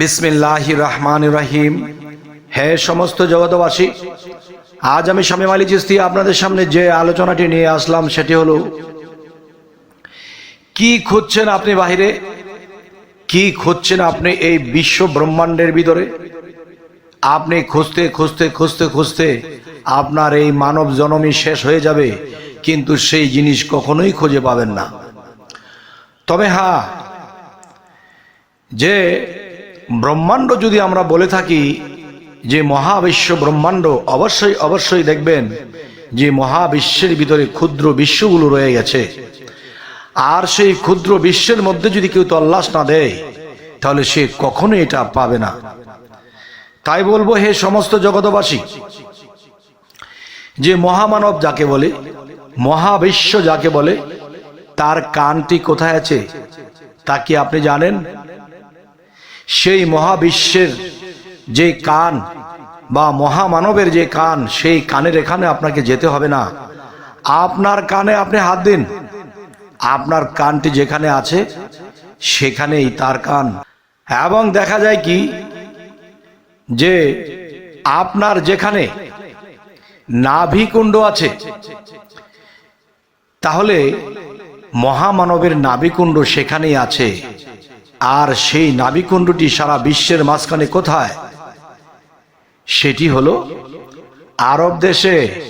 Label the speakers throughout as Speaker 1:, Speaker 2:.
Speaker 1: বিসমিল্লাহ রহমান রহিম। হে সমস্ত জগতবাসী আজ আমি স্বামী মালি চিস্তি আপনাদের সামনে যে আলোচনাটি নিয়ে আসলাম সেটি হলো, কি খুঁজছেন আপনি বাহিরে? কি খুঁজছেন আপনি এই বিশ্ব ব্রহ্মাণ্ডের ভিতরে? আপনি খুঁজতে খুঁজতে খুঁজতে খুঁজতে আপনার এই মানব জনমই শেষ হয়ে যাবে, কিন্তু সেই জিনিস কখনোই খুঁজে পাবেন না। তবে হ্যাঁ যে ব্রহ্মাণ্ড যদি আমরা বলে থাকি, যে মহাবিশ্ব ব্রহ্মাণ্ড, অবশ্যই অবশ্যই দেখবেন যে মহাবিশ্বের ভিতরে ক্ষুদ্র বিশ্বগুলো রয়ে গেছে। আর সেই ক্ষুদ্র বিশ্বের মধ্যে যদি কেউ তল্লাশ না দেয়, তাহলে সে কখনো এটা পাবে না। তাই বলব, হে সমস্ত জগতবাসী যে মহামানব যাকে বলে, মহাবিশ্ব যাকে বলে, তার কানটি কোথায় আছে, তা কি আপনি জানেন? সেই মহাবিশ্বের যে কান বা মহামানবের যে কান, সেই কানের এখানে আপনাকে যেতে হবে না। আপনার কানে আপনি হাত দিন। আপনার কানটি যেখানে আছে, সেখানেই তার কান। এবং দেখা যায় কি, যে আপনার যেখানে নাভিকুণ্ড আছে, তাহলে মহামানবের নাভিকুণ্ড সেখানেই আছে। আর সেই নাবিকুণ্ডটি সারা বিশ্বের মাঝখানে কোথায়? সেটি হলো আরব দেশে,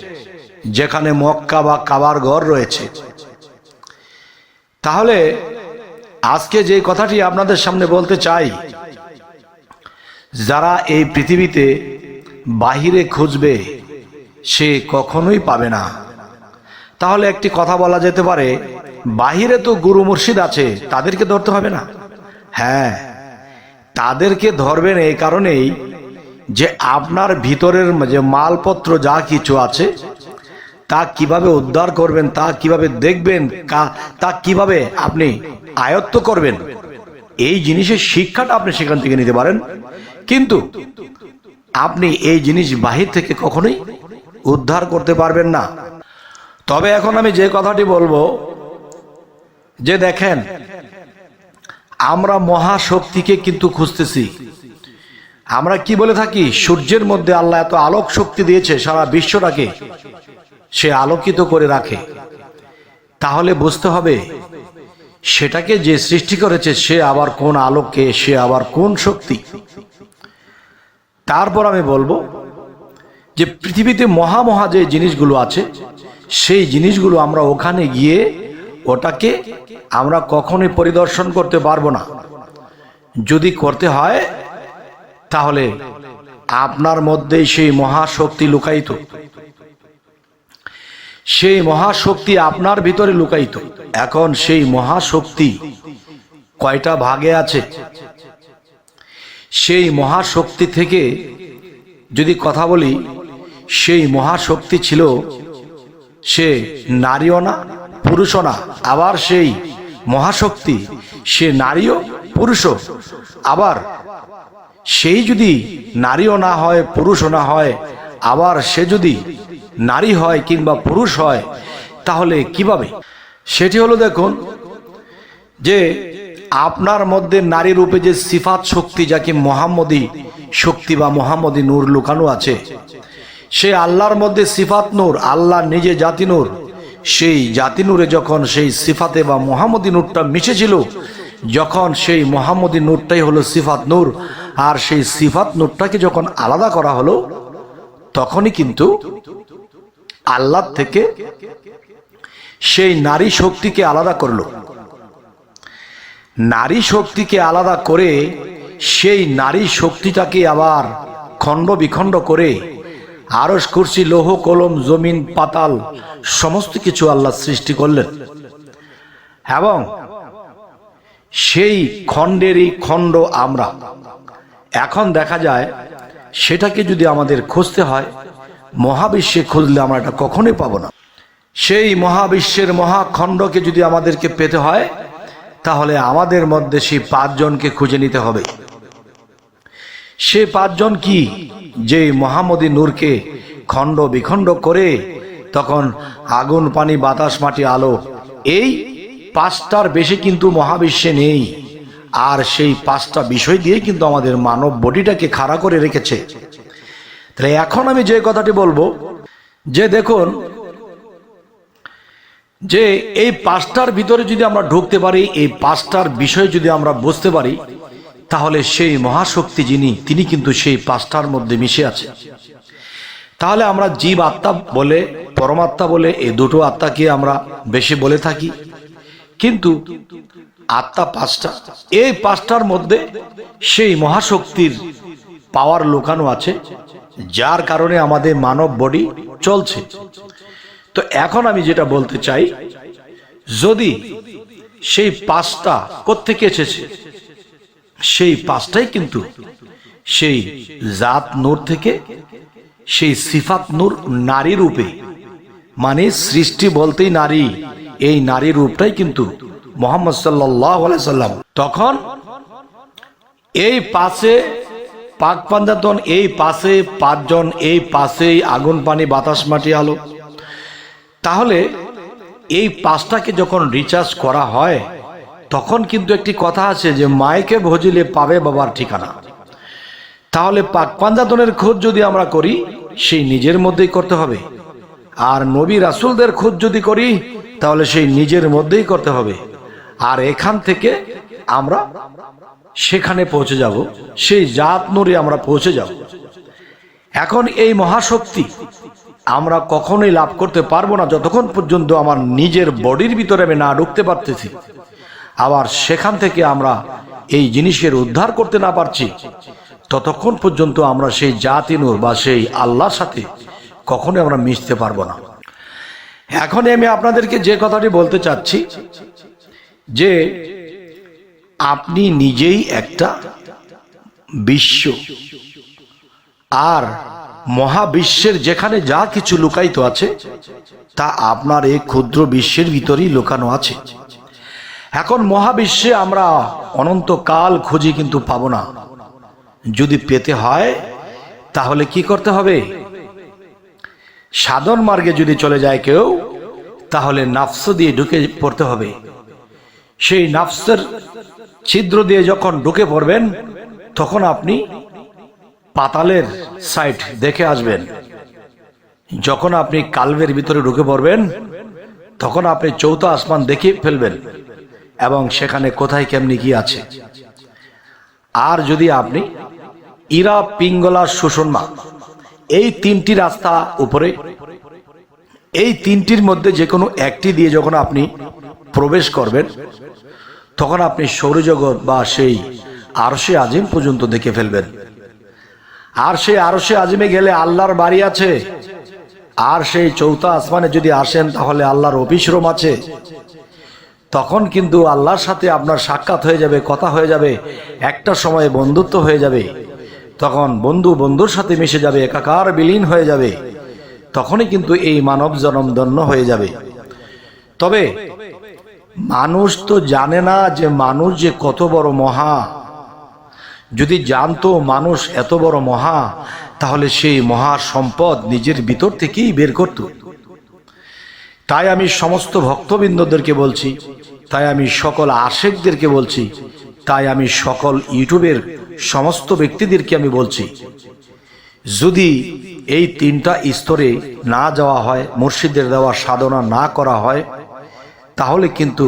Speaker 1: যেখানে মক্কা বা কাবার ঘর রয়েছে। তাহলে, আজকে যে কথাটি আপনাদের সামনে বলতে চাই, যারা এই পৃথিবীতে বাহিরে খুঁজবে, সে কখনোই পাবে না। তাহলে একটি কথা বলা যেতে পারে, বাহিরে তো গুরু মুর্শিদ আছে, তাদেরকে ধরতে হবে না। হ্যাঁ তাদেরকে ধরবেন এই কারণেই যে আপনার ভিতরের যে মালপত্র যা কিছু আছে, তা কীভাবে উদ্ধার করবেন, তা কীভাবে দেখবেন তা কীভাবে আপনি আয়ত্ত করবেন, এই জিনিসের শিক্ষাটা আপনি সেখান থেকে নিতে পারেন। কিন্তু আপনি এই জিনিস বাহির থেকে কখনোই উদ্ধার করতে পারবেন না। তবে এখন আমি যে কথাটি বলব, যে দেখেন আমরা মহাশক্তিকে কিন্তু খুঁজতেছি। আমরা কি বলে থাকি? সূর্যের মধ্যে আল্লাহ এত আলোক শক্তি দিয়েছে সারা বিশ্বটাকে, সে আলোকিত করে রাখে। তাহলে বুঝতে হবে, সেটাকে যে সৃষ্টি করেছে, সে আবার কোন আলোককে, সে আবার কোন শক্তি? তারপর আমি বলব যে পৃথিবীতে মহা মহা যে জিনিসগুলো আছে, সেই জিনিসগুলো আমরা ওখানে গিয়ে ওটাকে আমরা কখনোই পরিদর্শন করতে পারব না। যদি করতে হয়, তাহলে আপনার মধ্যেই সেই মহাশক্তি লুকায়িত। সেই মহাশক্তি আপনার ভিতরে লুকায়িত। এখন সেই মহাশক্তি কয়টা ভাগে আছে? সেই মহাশক্তি থেকে যদি কথা বলি, সেই মহাশক্তি ছিল সে নারীও না পুরুষও না, আবার সেই মহাশক্তি, সে নারীও পুরুষও। আবার সেই যদি নারীও না হয়, পুরুষও না হয়, আবার সে যদি নারী হয় কিংবা পুরুষ হয়, তাহলে কীভাবে? সেটি হলো দেখুন, যে আপনার মধ্যে নারী রূপে যে সিফাত শক্তি যাকে মোহাম্মদী শক্তি বা মোহাম্মদী নূর লুকানো আছে, সে আল্লাহর মধ্যে সিফাত নূর, আল্লাহ নিজে জাতি নূর সেই জাতি নূরে যখন সেই সিফাতে বা মোহাম্মদী নূরটা মিশেছিল, যখন সেই মোহাম্মদী নূরটাই হলো সিফাত নূর, আর সেই সিফাত নূরটাকে যখন আলাদা করা হলো, তখনই কিন্তু আল্লাহ থেকে সেই নারী শক্তিকে আলাদা করল। নারী শক্তিকে আলাদা করে সেই নারী শক্তিটাকে আবার খণ্ড বিখণ্ড করে আরস কুরসি, লৌহ কলম, জমিন, পাতাল, সমস্ত কিছু আল্লাহ সৃষ্টি করলেন। এবং সেই খণ্ডেরই খণ্ড আমরা। এখন দেখা যায়, সেটাকে যদি আমাদের খুঁজতে হয়, মহাবিশ্বে খুঁজলে আমরা এটা কখনোই পাবো না। সেই মহাবিশ্বের মহাখণ্ডকে যদি আমাদেরকে পেতে হয়, তাহলে আমাদের মধ্যে সেই পাঁচজনকে খুঁজে নিতে হবে। সে পাঁচজন কি? যে মহামদী নূরকে খণ্ড বিখণ্ড করে তখন আগুন, পানি, বাতাস, মাটি, আলো, এই পাঁচটার বেশি কিন্তু মহাবিশ্বে নেই। আর সেই পাঁচটা বিষয় দিয়ে কিন্তু আমাদের মানব বডিটাকে খাড়া করে রেখেছে। তাহলে এখন আমি যে কথাটি বলব, যে দেখুন, যে এই পাঁচটার ভিতরে যদি আমরা ঢুকতে পারি, এই পাঁচটার বিষয় যদি আমরা বুঝতে পারি তাহলে সেই মহাশক্তি যিনি, তিনি কিন্তু সেই পাঁচটার মধ্যে মিশে আছে। তাহলে আমরা জীব আত্মা বলে পরমাত্মা বলে, এই দুটো আত্মাকে আমরা বেশি বলে থাকি। কিন্তু আত্মা পাঁচটা, এই পাঁচটার মধ্যে সেই মহাশক্তির পাওয়ার লুকানো আছে, যার কারণে আমাদের মানব বডি চলছে। তো এখন আমি যেটা বলতে চাই, যদি সেই পাঁচটা কোত্থেকে এসেছে সেই পাঁচটাই কিন্তু সেই জাত নূর থেকে সেই সিফাত নূর নারী রূপে। মানে সৃষ্টি বলতেই নারী, এই নারী রূপটাই কিন্তু মোহাম্মদ সাল্লাম। তখন এই পাশে পাক পাঞ্জাতন এই পাশে পাঁচজন, এই পাশেই আগুন, পানি, বাতাস, মাটি, আলো। তাহলে এই পাঁচটাকে যখন রিচার্জ করা হয় তখন কিন্তু একটি কথা আছে যে মায়কে ভজিলে পাবে বাবার ঠিকানা। তাহলে পাক পাঞ্জাতনের খোঁজ যদি আমরা করি, সেই নিজের মধ্যেই করতে হবে। আর নবী রাসুলদের খোঁজ যদি করি, তাহলে সেই নিজের মধ্যেই করতে হবে। আর এখান থেকে আমরা সেখানে পৌঁছে যাব, সেই জাত নুরে আমরা পৌঁছে যাব। এখন এই মহাশক্তি আমরা কখনোই লাভ করতে পারব না, যতক্ষণ পর্যন্ত আমার নিজের বডির ভিতরে আমি না ঢুকতে পারতেছি। আবার সেখান থেকে আমরা এই জিনিসের উদ্ধার করতে না পারছি। ততক্ষণ পর্যন্ত আমরা সেই জাতি নূর বা সেই আল্লাহর সাথে কখনোই আমরা মিশতে পারব না। এখন আমি আপনাদেরকে যে কথাটি বলতে চাচ্ছি, যে আপনি নিজেই একটা বিশ্ব। আর মহাবিশ্বের যেখানে যা কিছু লুকায়িত আছে, তা আপনার এই ক্ষুদ্র বিশ্বের ভিতরেই লুকানো আছে। এখন মহাবিশ্বে আমরা অনন্তকাল খুঁজি কিন্তু পাবো না। যদি পেতে হয়, তাহলে কি করতে হবে? সাধন মার্গে যদি চলে যায় কেউ, তাহলে নাফস দিয়ে ঢুকে পড়তে হবে। সেই নাফসের ছিদ্র দিয়ে যখন ঢুকে পড়বেন, তখন আপনি পাতালের সাইট দেখে আসবেন। যখন আপনি কালবের ভিতরে ঢুকে পড়বেন, তখন আপনি চৌথা আসমান দেখে ফেলবেন। এবং সেখানে কোথায় কেমনি কি আছে? আর যদি আপনি ইরা পিঙ্গলা সুষমা এই তিনটি রাস্তা উপরে, এই তিনটির মধ্যে যে কোনো একটি দিয়ে যখন আপনি প্রবেশ করবেন, তখন আপনি সৌরজগৎ বা সেই আরশে আজিম পর্যন্ত দেখে ফেলবেন। আর সেই আরশে আজিমে গেলে আল্লাহর বাড়ি আছে। আর সেই চৌথা আসমানে যদি আসেন, তাহলে আল্লাহর অফিস রুম আছে। তখন কিন্তু আল্লাহর সাথে আপনার সাক্ষাৎ হয়ে যাবে, কথা হয়ে যাবে, একটা সময়ে বন্ধুত্ব হয়ে যাবে। তখন বন্ধু বন্ধুর সাথে মিশে যাবে, একাকার বিলীন হয়ে যাবে। তখনই কিন্তু এই মানব জনম ধন্য হয়ে যাবে। তবে মানুষ তো জানে না যে মানুষ যে কত বড় মহা। যদি জানতো মানুষ এত বড় মহা, তাহলে সেই মহা সম্পদ নিজের ভিতর থেকেই বের করত। তাই আমি সমস্ত ভক্তবৃন্দদেরকে বলছি তাই আমি সকল আশেকদেরকে বলছি, তাই আমি সকল ইউটিউবের সমস্ত ব্যক্তিদেরকে আমি বলছি, যদি এই তিনটা স্তরে না যাওয়া হয়, মুর্শিদের দেওয়া সাধনা না করা হয়, তাহলে কিন্তু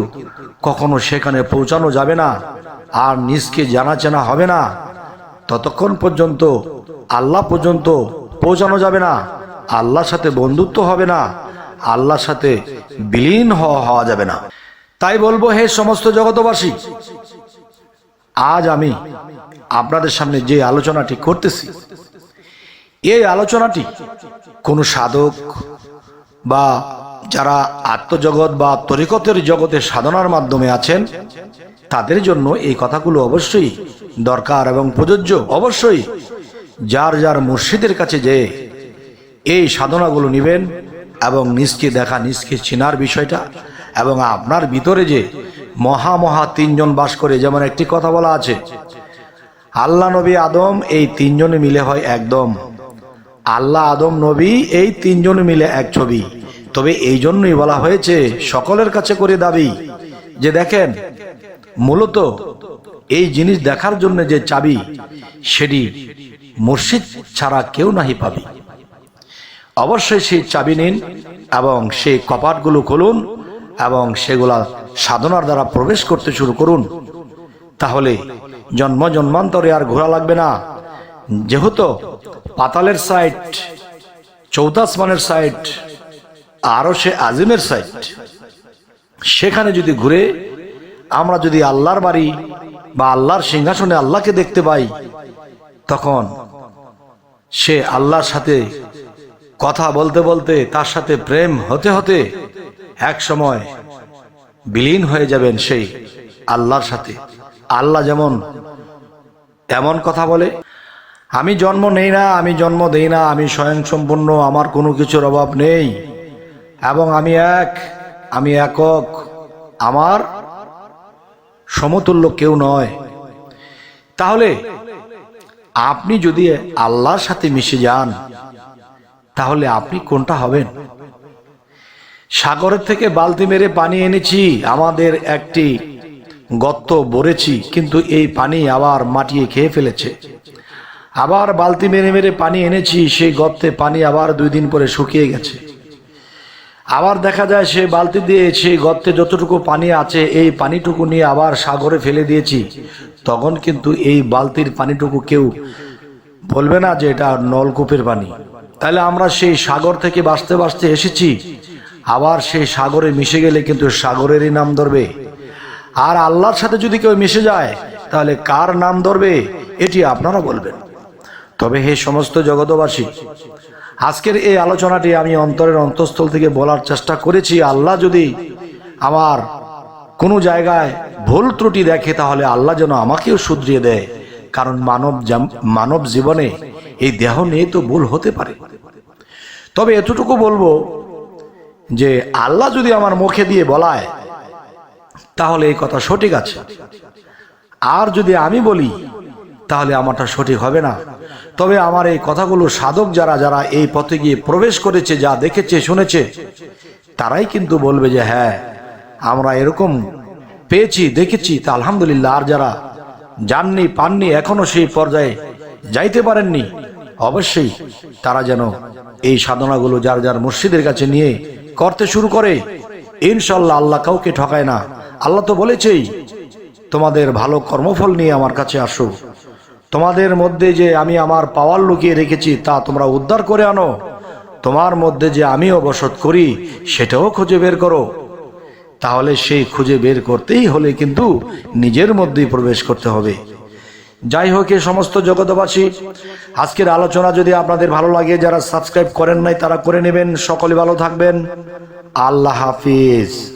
Speaker 1: কখনো সেখানে পৌঁছানো যাবে না, আর নিজকে জানা চেনা হবে না। ততক্ষণ পর্যন্ত আল্লাহ পর্যন্ত পৌঁছানো যাবে না, আল্লাহর সাথে বন্ধুত্ব হবে না, আল্লাহর সাথে বিলীন হওয়া হওয়া যাবে না। তাই বলব, হে সমস্ত জগতবাসী আজ আমি আপনাদের সামনে যে আলোচনাটি করতেছি, এই আলোচনাটি কোনো সাধক বা যারা আত্মজগৎ বা তরিকতের জগতে সাধনার মাধ্যমে আছেন, তাদের জন্য এই কথাগুলো অবশ্যই দরকার এবং প্রযোজ্য। অবশ্যই যার যার মুর্শিদের কাছে যে এই সাধনাগুলো নেবেন এবং নিজকে দেখা নিজকে চেনার বিষয়টা এবং আপনার ভিতরে যে মহা মহা তিনজন বাস করে, যেমন একটি কথা বলা আছে, আল্লাহ নবী আদম এই তিনজনে মিলে হয় একদম। আল্লাহ আদম নবী এই তিনজন মিলে এক ছবি। তবে এই জন্যই বলা হয়েছে, সকলের কাছে করে দাবি যে দেখেন, মূলত এই জিনিস দেখার জন্য যে চাবি, সেটি মসজিদ ছাড়া কেউ নাহি পাবে। অবশ্যই সেই চাবি নিন এবং সেই কপাটগুলো খুলুন এবং সেগুলা সাধনার দ্বারা প্রবেশ করতে শুরু করুন। তাহলে জন্ম জন্মান্তরে আর ঘোরা লাগবে না। যেহেতু পাতালের সাইট চৌতাসমানের সাইট আরও সে আজিমের সাইট, সেখানে যদি ঘুরে আমরা যদি আল্লাহর বাড়ি বা আল্লাহর সিংহাসনে আল্লাহকে দেখতে পাই, তখন সে আল্লাহর সাথে কথা বলতে বলতে তার সাথে প্রেম হতে হতে এক সময় বিলীন হয়ে যাবেন সেই আল্লাহর সাথে। আল্লাহ যেমন এমন কথা বলে, আমি জন্ম নেই না, আমি জন্ম দেই না, আমি স্বয়ং সম্পূর্ণ আমার কোনো কিছুর অভাব নেই। এবং আমি এক, আমি একক, আমার সমতুল্য কেউ নয়। তাহলে আপনি যদি আল্লাহর সাথে মিশে যান, তাহলে আপনি কোনটা হবেন? সাগরের থেকে বালতি মেরে পানি এনেছি, আমাদের একটি গর্ত বরেছি কিন্তু এই পানি আবার মাটিয়ে খেয়ে ফেলেছে। আবার বালতি মেরে মেরে পানি এনেছি, সেই গর্তে পানি আবার দুই দিন পরে শুকিয়ে গেছে। আবার দেখা যায় সে বালতি দিয়ে সেই গর্তে যতটুকু পানি আছে, এই পানিটুকু নিয়ে আবার সাগরে ফেলে দিয়েছি। তখন কিন্তু এই বালতির পানিটুকু কেউ বলবে না যে এটা নলকূপের পানি। তাহলে আমরা সেই সাগর থেকে বাঁচতে বাঁচতে এসেছি। আবার সেই সাগরে মিশে গেলে কিন্তু সাগরেরই নাম ধরবে। আর আল্লাহর সাথে যদি কেউ মিশে যায়, তাহলে কার নাম ধরবে, এটি আপনারা বলবেন। তবে হে সমস্ত জগতবাসী আজকের এই আলোচনাটি আমি অন্তরের অন্তঃস্থল থেকে বলার চেষ্টা করেছি, আল্লাহ যদি আমার কোনো জায়গায় ভুল ত্রুটি দেখে, তাহলে আল্লাহ যেন আমাকেও শুধরিয়ে দেয়। কারণ মানব মানব জীবনে এই দেহ নিয়ে তো ভুল হতে পারে। তবে এতটুকু বলব যে আল্লাহ যদি আমার মুখে দিয়ে বলায়, তাহলে এই কথা সঠিক আছে। আর যদি আমি বলি, তাহলে আমারটা সঠিক হবে না। তবে আমার এই কথাগুলো সাধক যারা যারা এই পথে গিয়ে প্রবেশ করেছে, যা দেখেছে, শুনেছে, তারাই কিন্তু বলবে যে হ্যাঁ আমরা এরকম পেয়েছি, দেখেছি। তা আলহামদুলিল্লাহ, আর যারা যাননি পাননি, এখনও সেই পর্যায়ে যাইতে পারেননি, অবশ্যই তারা যেন এই সাধনাগুলো যার যার মুর্শিদের কাছে নিয়ে করতে শুরু করে। ইনশাল্লাহ আল্লাহ কাউকে ঠকায় না। আল্লাহ তো বলেছেই, তোমাদের ভালো কর্মফল নিয়ে আমার কাছে আসো। তোমাদের মধ্যে যে আমি আমার পাওয়ার লুকিয়ে রেখেছি, তা তোমরা উদ্ধার করে আনো। তোমার মধ্যে যে আমি বসত করি, সেটাও খুঁজে বের করো। তাহলে সেই খুঁজে বের করতেই হলে কিন্তু নিজের মধ্যেই প্রবেশ করতে হবে। যাই হোক, এ সমস্ত জগতবাসী আজকের আলোচনা যদি আপনাদের ভালো লাগে, যারা সাবস্ক্রাইব করেন নাই, তারা করে নেবেন। সকলে ভালো থাকবেন। আল্লাহ হাফিজ।